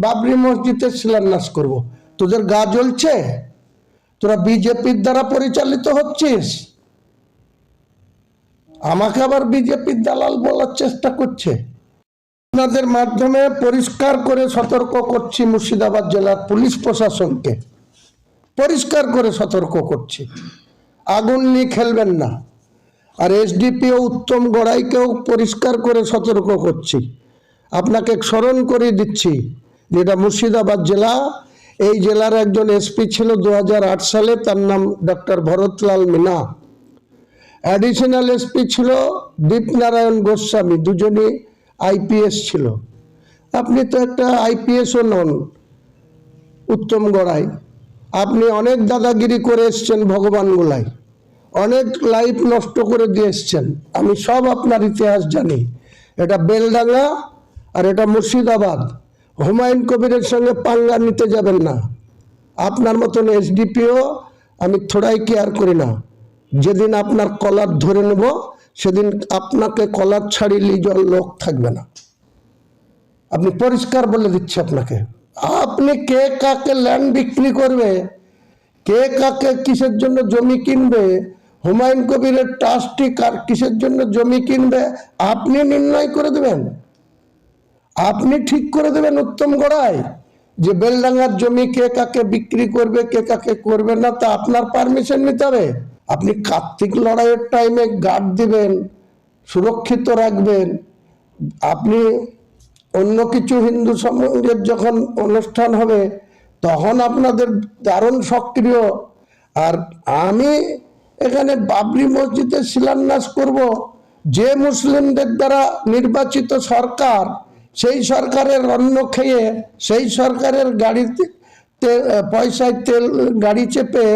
বাবরি মসজিদের শিলান্যাস করব। তোদের গা জ্বলছে? তোরা বিজেপির দ্বারা পরিচালিত হচ্ছিস? আমাকে আবার বিজেপির দালাল বলার চেষ্টা করছে। আপনাদের মাধ্যমে পরিষ্কার করে সতর্ক করছি মুর্শিদাবাদ জেলার পুলিশ প্রশাসনকে। পরিষ্কার করে সতর্ক করছি। আগুন নিয়ে খেলবেন না। আর এসডিপিও উত্তম গড়াইকেও পরিষ্কার করে সতর্ক করছি। আপনাকে স্মরণ করে দিচ্ছি। যেটা মুর্শিদাবাদ জেলা, এই জেলার একজন এসপি ছিল দু হাজার আট সালে, তার নাম doctor Bharatlal Meena. Additional SP ছিল দীপনারায়ণ গোস্বামী, দুজনই আইপিএস ছিল। আপনি তো একটা আইপিএসও নন, উত্তম গড়াই। আপনি অনেক দাদাগিরি করে এসছেন ভগবান গোলাই অনেক লাইফ নষ্ট করে দিয়ে এসছেন। আমি সব আপনার ইতিহাস জানি। এটা বেলডাঙ্গা আর এটা মুর্শিদাবাদ। হুমায়ুন কবিরের সঙ্গে পাঙ্গা নিতে যাবেন না। আপনার মতন এসডিপিও আমি থোড়াই কেয়ার করি না। যেদিন আপনার কলার ধরে নেব, সেদিন আপনাকে কলার ছাড়িয়ে লিজন লোক থাকবে না। আপনি পরিষ্কার বলে দিচ্ছি আপনাকে। আপনি কে কাকে ল্যান্ড বিক্রি করবে, কে কাকে কিসের জন্য জমি কিনবে, হুমায়ুন কবিরের ট্রাস্টি কার কিসের জন্য জমি কিনবে, আপনি নির্ণয় করে দেবেন। আপনি ঠিক করে দেবেন উত্তম গড়াই, যে বেলডাঙ্গার জমি কে কাকে বিক্রি করবে, কে কাকে করবে না, তা আপনার পারমিশন নিতে হবে। আপনি কার্তিক লড়াইয়ের টাইমে গার্ড দিবেন, সুরক্ষিত রাখবেন। আপনি অন্য কিছু হিন্দু সমাজের যখন অনুষ্ঠান হবে, তখন আপনাদের দারুণ সক্রিয়। আর আমি এখানে বাবরি মসজিদের শিলান্যাস করব। যে মুসলিমদের দ্বারা নির্বাচিত সরকার সেই সরকারের অন্ন খেয়ে, সেই সরকারের গাড়িতে পয়সায় তেল, গাড়ি চেপে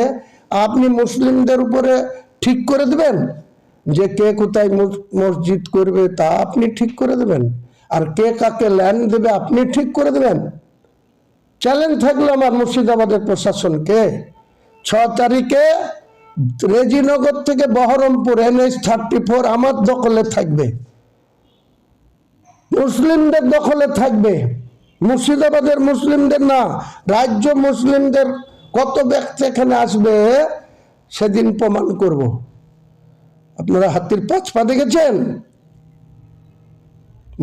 আপনি মুসলিমদের উপরে ঠিক করে দেবেন? যে কে কোথায় মসজিদ করবে তা আপনি ঠিক করে দেবেন। আর কে কাকে ল্যান্ড দেবে আপনি ঠিক করে দেবেন। চ্যালেঞ্জ থাকল আমার মুর্শিদাবাদের প্রশাসনকে। ছ তারিখে রেজিনগর থেকে বহরমপুর এনএস থার্টি ফোর আমার দখলে থাকবে। মুসলিমদের দখলে থাকবে। মুর্শিদাবাদের মুসলিমদের না, রাজ্য মুসলিমদের কত ব্যক্তি এখানে আসবে, সেদিন প্রমাণ করব। আপনারা হাতির পাঁচ পা দেখেছেন?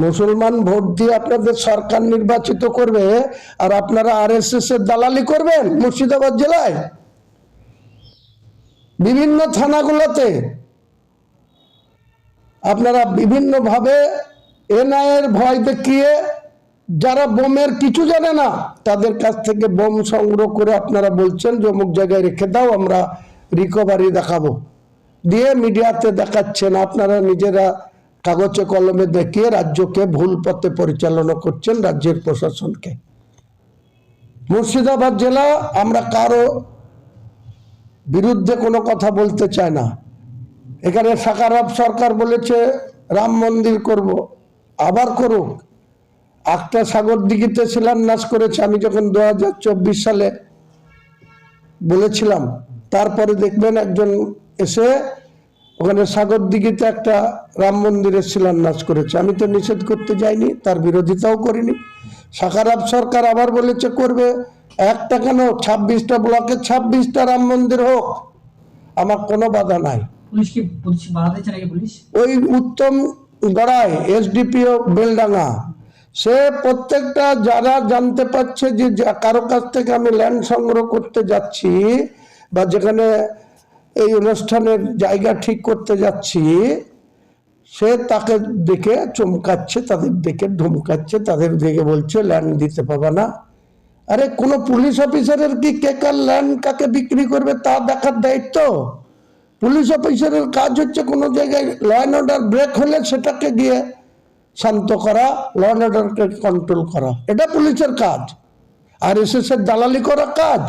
মুসলমান ভোট দিয়ে আপনাদের সরকার নির্বাচিত করবে, আর আপনারা আর এস এর দালালি করবেন মুর্শিদাবাদ জেলায়? বিভিন্ন থানাগুলোতে। আপনারা বিভিন্নভাবে এনআইয়ের ভয় দেখিয়ে যারা বোমের কিছু জানে না, তাদের কাছ থেকে বোম সংগ্রহ করে আপনারা বলছেন যে অমুক জায়গায় রেখে দাও, আমরা রিকভারি দেখাবো। দিয়ে মিডিয়াতে দেখাচ্ছেন, আপনারা নিজেরা কাগজে কলমে দেখিয়ে রাজ্যকে ভুল পথে পরিচালনা করছেন রাজ্যের প্রশাসনকে। মুর্শিদাবাদ জেলা, আমরা কারও বিরুদ্ধে কোনো কথা বলতে চায় না। এখানে সাকারাব সরকার বলেছে, রাম মন্দির করব। আবার করুক। একটা সাগর দিঘিতে শিলান্যাস করেছে। আমি যখন দু হাজার চব্বিশ সালে বলেছিলাম তারপরে দেখবেন একজন এসে ওখানে সাগর দিঘিতে একটা রাম মন্দিরের শিলান্যাস করেছে। আমি তো নিষেধ করতে যাইনি তার বিরোধিতাও করিনি। সাকারাব সরকার আবার বলেছে করবে একটা কেন? ছাব্বিশটা ব্লকে ছাব্বিশটা রাম মন্দির হোক। আমার কোনো বাধা নাই। ওই উত্তম গড়াই এসডিপিও বেলডাঙ্গা। সে প্রত্যেকটা যারা জানতে পারছে যে যা- কারও কাছ থেকে আমি ল্যান্ড সংগ্রহ করতে যাচ্ছি বা যেখানে এই অনুষ্ঠানের জায়গা ঠিক করতে যাচ্ছি, সে তাকে দেখে চমকাচ্ছে, তাদের দেখে ধমকাচ্ছে, তাদের দেখে বলছে ল্যান্ড দিতে পাবে না। আরে কোনো পুলিশ অফিসারের কি কে কার ল্যান্ড কাকে বিক্রি করবে তা দেখার দায়িত্ব? পুলিশ অফিসারের কাজ হচ্ছে কোনো জায়গায় ল অ্যান্ড অর্ডার ব্রেক হলে সেটাকে গিয়ে শান্ত করা ল অ্যান্ড অর্ডারকে কন্ট্রোল করা। এটা পুলিশের কাজ। আর এস এর দালালি করা কাজ।